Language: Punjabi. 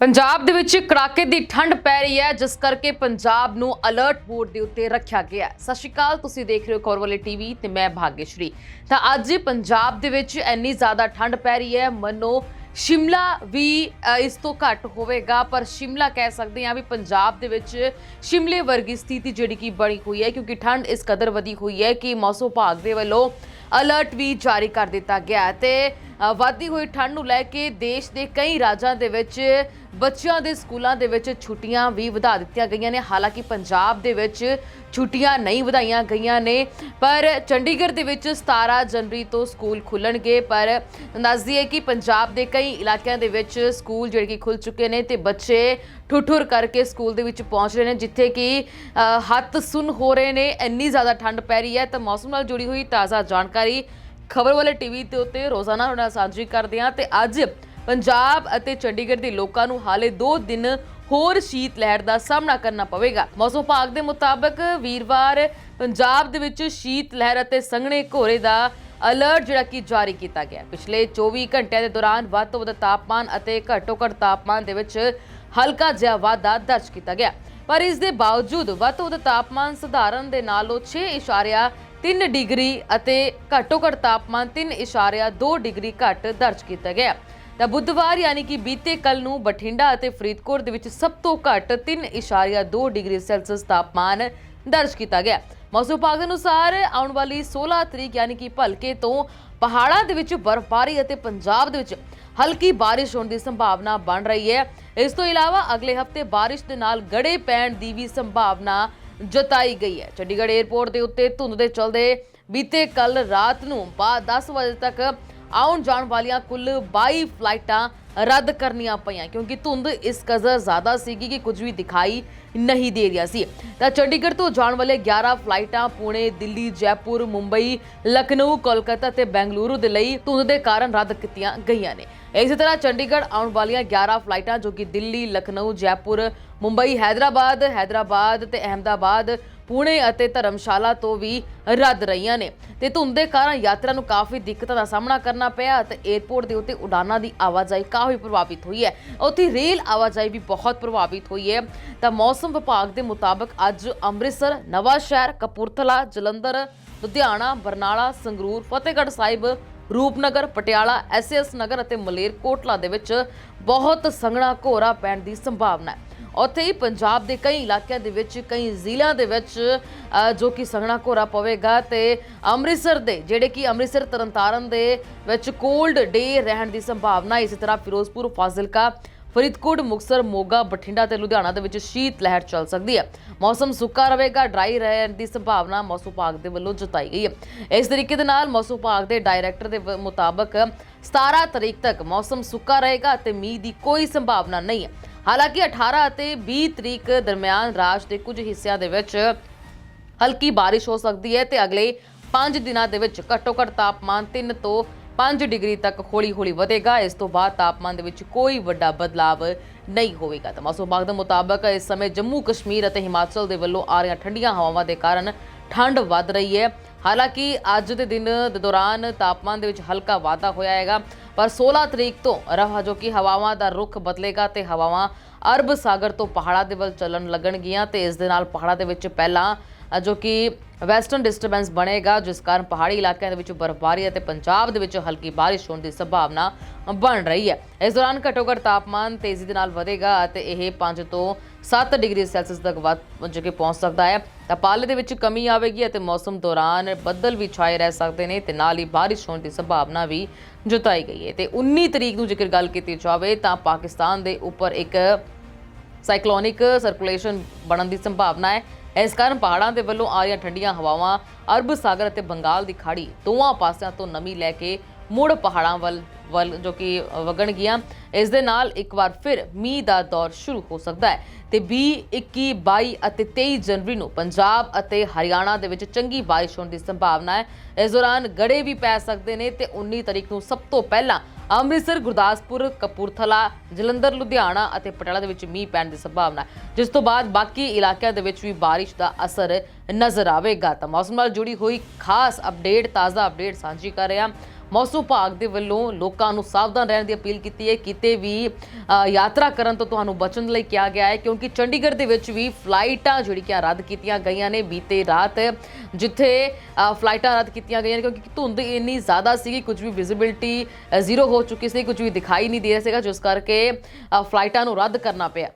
ਪੰਜਾਬ ਦੇ ਵਿੱਚ ਕੜਾਕੇ ਦੀ ਠੰਡ ਪੈ ਰਹੀ ਹੈ, ਜਿਸ ਕਰਕੇ ਪੰਜਾਬ ਨੂੰ ਅਲਰਟ ਮੋਡ ਦੇ ਉੱਤੇ ਰੱਖਿਆ ਗਿਆ ਹੈ। ਸਤਿ ਸ਼੍ਰੀ ਅਕਾਲ, ਤੁਸੀਂ ਦੇਖ ਰਹੇ ਹੋ ਖਬਰਵਾਲੇ ਟੀਵੀ ਤੇ ਮੈਂ ਭਾਗੇਸ਼ਰੀ ਤਾਂ ਅੱਜ ਪੰਜਾਬ ਦੇ ਵਿੱਚ ਇੰਨੀ ਜ਼ਿਆਦਾ ਠੰਡ ਪੈ ਰਹੀ ਹੈ, ਮੰਨੋ ਸ਼ਿਮਲਾ ਵੀ ਇਸ ਤੋਂ ਘੱਟ ਹੋਵੇਗਾ, ਪਰ ਸ਼ਿਮਲਾ ਕਹਿ ਸਕਦੇ ਹਾਂ ਵੀ ਪੰਜਾਬ ਦੇ ਵਿੱਚ ਸ਼ਿਮਲੇ ਵਰਗੀ ਸਥਿਤੀ ਜਿਹੜੀ ਕਿ ਬਣੀ ਹੋਈ ਹੈ, ਕਿਉਂਕਿ ਠੰਡ ਇਸ ਕਦਰ ਵਧੀ ਹੋਈ ਹੈ ਕਿ ਮੌਸਮ ਵਿਭਾਗ ਦੇ ਵੱਲੋਂ ਅਲਰਟ ਵੀ ਜਾਰੀ ਕਰ ਦਿੱਤਾ ਗਿਆ ਹੈ ਤੇ ਅ, ਹੋਈ ਠੰਡ ਨੂੰ ਲੈ ਕੇ ਦੇਸ਼ ਦੇ ਕਈ ਰਾਜਾਂ ਦੇ ਵਿੱਚ ਬੱਚਿਆਂ ਦੇ ਸਕੂਲਾਂ ਦੇ ਵਿੱਚ ਛੁੱਟੀਆਂ ਵੀ ਵਧਾ ਦਿੱਤੀਆਂ ਗਈਆਂ ਨੇ। ਹਾਲਾਂਕਿ ਪੰਜਾਬ ਦੇ ਵਿੱਚ ਛੁੱਟੀਆਂ ਨਹੀਂ ਵਧਾਈਆਂ ਗਈਆਂ ਨੇ ਪਰ ਚੰਡੀਗੜ੍ਹ ਦੇ ਵਿੱਚ 17 ਜਨਵਰੀ ਤੋਂ ਸਕੂਲ ਖੁੱਲਣਗੇ। ਪਰ ਦੱਸਦੀ ਹੈ ਕਿ ਪੰਜਾਬ ਦੇ ਕਈ ਇਲਾਕਿਆਂ ਦੇ ਵਿੱਚ ਸਕੂਲ ਜਿਹੜੇ ਕਿ ਖੁੱਲ ਚੁੱਕੇ ਨੇ ਤੇ ਬੱਚੇ ਠੁਠੁਰ ਕਰਕੇ ਸਕੂਲ ਦੇ ਵਿੱਚ ਪਹੁੰਚ ਰਹੇ ਨੇ, ਜਿੱਥੇ ਕਿ ਹੱਥ ਸੁਨ ਹੋ ਰਹੇ ਨੇ, ਇੰਨੀ ਜ਼ਿਆਦਾ ਠੰਡ ਪੈ ਰਹੀ ਹੈ, ਤਾਂ ਮੌਸਮ ਨਾਲ ਜੁੜੀ ਹੋਈ ਤਾਜ਼ਾ ਜਾਣਕਾਰੀ ਖਬਰ ਵਾਲੇ ਟੀਵੀ ਤੇ ਉੱਤੇ ਰੋਜ਼ਾਨਾ ਉਹਨਾਂ ਨਾਲ ਸਾਂਝੀ ਕਰਦੇ ਹਾਂ, ਤੇ ਅੱਜ ਪੰਜਾਬ ਅਤੇ ਚੰਡੀਗੜ੍ਹ ਦੇ ਲੋਕਾਂ ਨੂੰ ਹਾਲੇ 2 ਦਿਨ ਹੋਰ ਸ਼ੀਤ ਲਹਿਰ ਦਾ ਸਾਹਮਣਾ ਕਰਨਾ ਪਵੇਗਾ। ਮੌਸਮ ਵਿਭਾਗ ਦੇ ਮੁਤਾਬਕ ਵੀਰਵਾਰ ਪੰਜਾਬ ਦੇ ਵਿੱਚ ਸ਼ੀਤ ਲਹਿਰ ਅਤੇ ਸੰਘਣੇ ਘੋਰੇ ਦਾ ਅਲਰਟ ਜਿਹੜਾ ਕਿ ਜਾਰੀ ਕੀਤਾ ਗਿਆ। ਪਿਛਲੇ 24 ਘੰਟਿਆਂ ਦੇ ਦੌਰਾਨ ਵੱਧ ਤੋਂ ਵੱਧ ਤਾਪਮਾਨ ਅਤੇ ਘੱਟੋ ਘੱਟ ਤਾਪਮਾਨ ਦੇ ਵਿੱਚ ਹਲਕਾ ਜਿਹਾ ਵਾਧਾ ਦਰਜ ਕੀਤਾ ਗਿਆ। ਪਰ ਇਸ ਦੇ ਬਾਵਜੂਦ ਵੱਧ ਤੋਂ ਵੱਧ ਤਾਪਮਾਨ ਸਧਾਰਨ ਦੇ ਨਾਲੋਂ 6.3 ਡਿਗਰੀ ਅਤੇ ਘੱਟੋ ਘੱਟ ਤਾਪਮਾਨ 3.2 ਡਿਗਰੀ ਘੱਟ ਦਰਜ ਕੀਤਾ ਗਿਆ। ਤਾਂ ਬੁੱਧਵਾਰ ਯਾਨੀ ਕਿ ਬੀਤੇ ਕੱਲ ਨੂੰ ਬਠਿੰਡਾ ਅਤੇ ਫਰੀਦਕੋਟ ਦੇ ਵਿੱਚ ਸਭ ਤੋਂ ਘੱਟ 3.2 ਡਿਗਰੀ ਸੈਲਸੀਅਸ ਤਾਪਮਾਨ ਦਰਜ ਕੀਤਾ ਗਿਆ। ਮੌਸਮ ਵਿਭਾਗ ਦੇ ਅਨੁਸਾਰ ਆਉਣ ਵਾਲੀ 16 ਤਰੀਕ ਯਾਨੀ ਕਿ ਭਲਕੇ ਤੋਂ ਪਹਾੜਾਂ ਦੇ ਵਿੱਚ ਬਰਫ਼ਬਾਰੀ ਅਤੇ ਪੰਜਾਬ ਦੇ ਵਿੱਚ ਹਲਕੀ ਬਾਰਿਸ਼ ਹੋਣ ਦੀ ਸੰਭਾਵਨਾ ਬਣ ਰਹੀ ਹੈ। ਇਸ ਤੋਂ ਇਲਾਵਾ ਅਗਲੇ ਹਫ਼ਤੇ ਬਾਰਿਸ਼ ਦੇ ਨਾਲ ਗੜੇ ਪੈਣ ਦੀ ਵੀ ਸੰਭਾਵਨਾ ਜਤਾਈ ਗਈ ਹੈ। ਚੰਡੀਗੜ੍ਹ 에ਅਰਪੋਰਟ ਦੇ ਉੱਤੇ ਧੁੰਦ ਦੇ ਚਲਦੇ ਬੀਤੇ ਕੱਲ ਰਾਤ ਨੂੰ ਬਾਅਦ 10 ਵਜੇ ਤੱਕ ਆਉਣ ਜਾਣ ਵਾਲੀਆਂ ਕੁੱਲ 22 ਫਲਾਈਟਾਂ ਰੱਦ ਕਰਨੀਆਂ ਪਈਆਂ, ਕਿਉਂਕਿ ਧੁੰਦ ਇਸ ਕਦਰ ਜ਼ਿਆਦਾ ਸੀਗੀ ਕਿ ਕੁਝ ਵੀ ਦਿਖਾਈ ਨਹੀਂ ਦੇ ਰਿਹਾ ਸੀ। ਤਾਂ ਚੰਡੀਗੜ੍ਹ ਤੋਂ ਜਾਣ ਵਾਲੇ 11 ਫਲਾਈਟਾਂ ਪੁਣੇ, ਦਿੱਲੀ, ਜੈਪੁਰ, ਮੁੰਬਈ, ਲਖਨਊ, ਕੋਲਕਾਤਾ ਤੇ ਬੈਂਗਲੁਰੂ ਦੇ ਲਈ ਧੁੰਦ ਦੇ ਕਾਰਨ ਰੱਦ ਕੀਤੀਆਂ ਗਈਆਂ ਨੇ। ਇਸੇ ਤਰ੍ਹਾਂ ਚੰਡੀਗੜ੍ਹ ਆਉਣ ਵਾਲੀਆਂ 11 ਫਲਾਈਟਾਂ, ਜੋ ਕਿ ਦਿੱਲੀ, ਲਖਨਊ, ਜੈਪੁਰ ਮੁੰਬਈ, ਹੈਦਰਾਬਾਦ ਹੈਦਰਾਬਾਦ ਤੇ ਅਹਿਮਦਾਬਾਦ, ਪੁਣੇ ਅਤੇ ਧਰਮਸ਼ਾਲਾ ਤੋਂ ਵੀ ਰੱਦ ਰਹੀਆਂ ਨੇ। ਤੇ ਧੁੰਦ ਦੇ ਕਾਰਨ ਯਾਤਰਾ ਨੂੰ ਕਾਫੀ ਦਿੱਕਤਾਂ ਦਾ ਸਾਹਮਣਾ ਕਰਨਾ ਪਿਆ ਅਤੇ 에ਅਰਪੋਰਟ ਦੇ ਉੱਤੇ ਉਡਾਨਾਂ ਦੀ ਆਵਾਜਾਈ ਕਾਫੀ ਪ੍ਰਭਾਵਿਤ ਹੋਈ ਹੈ। ਉੱਥੇ ਰੇਲ ਆਵਾਜਾਈ ਵੀ ਬਹੁਤ ਪ੍ਰਭਾਵਿਤ ਹੋਈ ਹੈ। ਤਾਂ ਮੌਸਮ ਵਿਭਾਗ ਦੇ ਮੁਤਾਬਕ ਅੱਜ ਅੰਮ੍ਰਿਤਸਰ ਨਵਾਂ ਸ਼ਹਿਰ ਕਪੂਰਥਲਾ, ਜਲੰਧਰ, ਲੁਧਿਆਣਾ, ਬਰਨਾਲਾ, ਸੰਗਰੂਰ, ਫਤਿਹਗੜ੍ਹ ਸਾਹਿਬ, ਰੂਪਨਗਰ, ਪਟਿਆਲਾ ਐਸਐਸ ਨਗਰ ਅਤੇ ਮਲੇਰਕੋਟਲਾ ਦੇ ਵਿੱਚ ਬਹੁਤ ਸੰਘਣਾ ਘੋਰਾ ਪੈਣ ਦੀ ਸੰਭਾਵਨਾ ਹੈ। ਉੱਥੇ ਹੀ ਪੰਜਾਬ ਦੇ ਕਈ ਇਲਾਕਿਆਂ ਦੇ ਵਿੱਚ, ਕਈ ਜ਼ਿਲ੍ਹਿਆਂ ਦੇ ਵਿੱਚ ਜੋ ਕਿ ਸੰਘਣਾ ਘੋਰਾ ਪਵੇਗਾ ਤੇ ਅੰਮ੍ਰਿਤਸਰ ਦੇ, ਜਿਹੜੇ ਕਿ ਅੰਮ੍ਰਿਤਸਰ ਤਰਨਤਾਰਨ ਦੇ ਵਿੱਚ ਕੋਲਡ ਡੇ ਰਹਿਣ ਦੀ ਸੰਭਾਵਨਾ ਇਸੇ ਤਰ੍ਹਾਂ ਫਿਰੋਜ਼ਪੁਰ, ਫਾਜ਼ਿਲਕਾ, ਫਰੀਦਕੋਟ, ਮੁਕਸਰ, ਮੋਗਾ, ਬਠਿੰਡਾ ਤੇ ਲੁਧਿਆਣਾ ਦੇ ਵਿੱਚ ਸ਼ੀਤ ਲਹਿਰ ਚੱਲ ਸਕਦੀ ਹੈ। ਮੌਸਮ ਸੁੱਕਾ ਰਹੇਗਾ, ਡਰਾਈ ਰਹਿਣ ਦੀ ਸੰਭਾਵਨਾ ਮੌਸਮ ਵਿਭਾਗ ਦੇ ਵੱਲੋਂ ਜਤਾਈ ਗਈ ਹੈ। ਇਸ ਤਰੀਕੇ ਦੇ ਨਾਲ ਮੌਸਮ ਵਿਭਾਗ ਦੇ ਡਾਇਰੈਕਟਰ ਦੇ ਮੁਤਾਬਕ 17 ਤਰੀਕ ਤੱਕ ਮੌਸਮ ਸੁੱਕਾ ਰਹੇਗਾ ਅਤੇ ਮੀਂਹ ਦੀ ਕੋਈ ਸੰਭਾਵਨਾ ਨਹੀਂ ਹੈ। ਹਾਲਾਂਕਿ 18 ਅਤੇ 20 ਤਰੀਕ ਦਰਮਿਆਨ ਰਾਜ ਦੇ ਕੁਝ ਹਿੱਸਿਆਂ ਦੇ ਵਿੱਚ ਹਲਕੀ ਬਾਰਿਸ਼ ਹੋ ਸਕਦੀ ਹੈ ਤੇ ਅਗਲੇ 5 ਦਿਨਾਂ ਦੇ ਵਿੱਚ ਘੱਟੋ ਘੱਟ ਤਾਪਮਾਨ 3 ਤੋਂ 5 ਡਿਗਰੀ ਤੱਕ ਹੌਲੀ-ਹੌਲੀ ਵਧੇਗਾ। ਇਸ ਤੋਂ ਬਾਅਦ ਤਾਪਮਾਨ ਦੇ ਵਿੱਚ ਕੋਈ ਵੱਡਾ ਬਦਲਾਵ ਨਹੀਂ ਹੋਵੇਗਾ। ਤਾਂ ਮੌਸਮ ਵਿਭਾਗ ਦੇ ਮੁਤਾਬਕ ਇਸ ਸਮੇਂ ਜੰਮੂ ਕਸ਼ਮੀਰ ਅਤੇ ਹਿਮਾਚਲ ਦੇ ਵੱਲੋਂ ਆ ਰਹੀਆਂ ਠੰਡੀਆਂ ਹਵਾਵਾਂ ਦੇ ਕਾਰਨ ਠੰਡ ਵੱਧ ਰਹੀ ਹੈ। ਹਾਲਾਂਕਿ ਅੱਜ ਦੇ ਦਿਨ ਦੇ ਦੌਰਾਨ ਤਾਪਮਾਨ ਦੇ ਵਿੱਚ ਹਲਕਾ ਵਾਧਾ ਹੋਇਆ ਹੈਗਾ। ਪਰ 16 ਤਰੀਕ ਤੋਂ ਰਹਾ ਜੋ ਕਿ ਹਵਾਵਾਂ ਦਾ ਰੁਖ ਬਦਲੇਗਾ ਤੇ ਹਵਾਵਾਂ ਅਰਬ ਸਾਗਰ ਤੋਂ ਪਹਾੜਾਂ ਦੇ ਵੱਲ ਚੱਲਣ ਲੱਗਣਗੀਆਂ ਤੇ ਇਸ ਦੇ ਨਾਲ ਪਹਾੜਾਂ ਦੇ ਵਿੱਚ ਪਹਿਲਾਂ ਜੋ ਕਿ ਵੈਸਟਰਨ ਡਿਸਟਰਬੈਂਸ ਬਣੇਗਾ, ਜਿਸ ਕਾਰਨ ਪਹਾੜੀ ਇਲਾਕਿਆਂ ਦੇ ਵਿੱਚ ਬਰਫ਼ਬਾਰੀ ਅਤੇ ਪੰਜਾਬ ਦੇ ਵਿੱਚ ਹਲਕੀ ਬਾਰਿਸ਼ ਹੋਣ ਦੀ ਸੰਭਾਵਨਾ ਬਣ ਰਹੀ ਹੈ। ਇਸ ਦੌਰਾਨ ਘੱਟੋ ਘੱਟ ਤਾਪਮਾਨ ਤੇਜ਼ੀ ਦੇ ਨਾਲ ਵਧੇਗਾ ਅਤੇ ਇਹ 5 ਤੋਂ 7 ਡਿਗਰੀ ਸੈਲਸੀਅਸ ਤੱਕ ਵੱਧ, ਜੋ ਕਿ ਪਹੁੰਚ ਸਕਦਾ ਹੈ। ਤਾਂ ਪਾਲੇ ਦੇ ਵਿੱਚ ਕਮੀ ਆਵੇਗੀ ਅਤੇ ਮੌਸਮ ਦੌਰਾਨ ਬੱਦਲ ਵੀ ਛਾਏ ਰਹਿ ਸਕਦੇ ਨੇ ਤੇ ਨਾਲ ਹੀ ਬਾਰਿਸ਼ ਹੋਣ ਦੀ ਸੰਭਾਵਨਾ ਵੀ ਜਤਾਈ ਗਈ ਹੈ। ਤੇ 19 ਤਰੀਕ ਨੂੰ ਜੇਕਰ ਗੱਲ ਕੀਤੀ ਜਾਵੇ ਤਾਂ ਪਾਕਿਸਤਾਨ ਦੇ ਉੱਪਰ ਇੱਕ ਸਾਈਕਲੋਨਿਕ ਸਰਕੂਲੇਸ਼ਨ ਬਣਨ ਦੀ ਸੰਭਾਵਨਾ ਹੈ। ਇਸ ਕਾਰਨ ਪਹਾੜਾਂ ਦੇ ਵੱਲੋਂ ਆ ਰਹੀਆਂ ਠੰਡੀਆਂ ਹਵਾਵਾਂ ਅਰਬ ਸਾਗਰ ਅਤੇ ਬੰਗਾਲ ਦੀ ਖਾੜੀ ਦੋਵਾਂ ਪਾਸਿਆਂ ਤੋਂ ਨਮੀ ਲੈ ਕੇ ਮੁੜ ਪਹਾੜਾਂ ਵੱਲ ਵੱਲ ਜੋ ਕਿ ਵਗਣਗੀਆਂ। ਇਸ ਦੇ ਨਾਲ ਇੱਕ ਵਾਰ ਫਿਰ ਮੀਂਹ ਦਾ ਦੌਰ ਸ਼ੁਰੂ ਹੋ ਸਕਦਾ ਹੈ। ਤੇ 20 21 22 ਅਤੇ 23 ਜਨਵਰੀ ਨੂੰ ਪੰਜਾਬ ਅਤੇ ਹਰਿਆਣਾ ਦੇ ਵਿੱਚ ਚੰਗੀ ਬਾਰਿਸ਼ ਹੋਣ ਦੀ ਸੰਭਾਵਨਾ ਹੈ। ਇਸ ਦੌਰਾਨ ਗੜੇ ਵੀ ਪੈ ਸਕਦੇ ਨੇ ਤੇ 19 ਤਰੀਕ ਨੂੰ ਸਭ ਤੋਂ ਪਹਿਲਾਂ ਅੰਮ੍ਰਿਤਸਰ, ਗੁਰਦਾਸਪੁਰ, ਕਪੂਰਥਲਾ, ਜਲੰਧਰ, ਲੁਧਿਆਣਾ ਅਤੇ ਪਟਿਆਲਾ ਦੇ ਵਿੱਚ ਮੀਂਹ ਪੈਣ ਦੀ ਸੰਭਾਵਨਾ ਜਿਸ ਤੋਂ ਬਾਅਦ ਬਾਕੀ ਇਲਾਕਿਆਂ ਦੇ ਵਿੱਚ ਵੀ ਬਾਰਿਸ਼ ਦਾ ਅਸਰ ਨਜ਼ਰ ਆਵੇਗਾ। ਤਾਂ ਮੌਸਮ ਨਾਲ ਜੁੜੀ ਹੋਈ ਖਾਸ ਅਪਡੇਟ, ਤਾਜ਼ਾ ਅਪਡੇਟ ਸਾਂਝੀ ਕਰ ਰਿਹਾ ਮੌਸਮ ਵਿਭਾਗ ਦੇ ਵੱਲੋਂ ਲੋਕਾਂ ਨੂੰ ਸਾਵਧਾਨ ਰਹਿਣ ਦੀ ਅਪੀਲ ਕੀਤੀ ਹੈ। ਕਿਤੇ ਵੀ ਯਾਤਰਾ ਕਰਨ ਤੋਂ ਤੁਹਾਨੂੰ ਬਚਣ ਲਈ ਕਿਹਾ ਗਿਆ ਹੈ, ਕਿਉਂਕਿ ਚੰਡੀਗੜ੍ਹ ਦੇ ਵਿੱਚ ਵੀ ਫਲਾਈਟਾਂ ਜਿਹੜੀਆਂ ਰੱਦ ਕੀਤੀਆਂ ਗਈਆਂ ਨੇ ਬੀਤੇ ਰਾਤ, ਜਿੱਥੇ ਫਲਾਈਟਾਂ ਰੱਦ ਕੀਤੀਆਂ ਗਈਆਂ ਨੇ, ਕਿਉਂਕਿ ਧੁੰਦ ਇੰਨੀ ਜ਼ਿਆਦਾ ਸੀਗੀ, ਕੁਝ ਵੀ ਵਿਜ਼ਿਬਿਲਟੀ ਜ਼ੀਰੋ ਹੋ ਚੁੱਕੀ ਸੀ, ਕੁਝ ਵੀ ਦਿਖਾਈ ਨਹੀਂ ਦੇ ਰਿਹਾ ਸੀਗਾ, ਜਿਸ ਕਰਕੇ ਫਲਾਈਟਾਂ ਨੂੰ ਰੱਦ ਕਰਨਾ ਪਿਆ।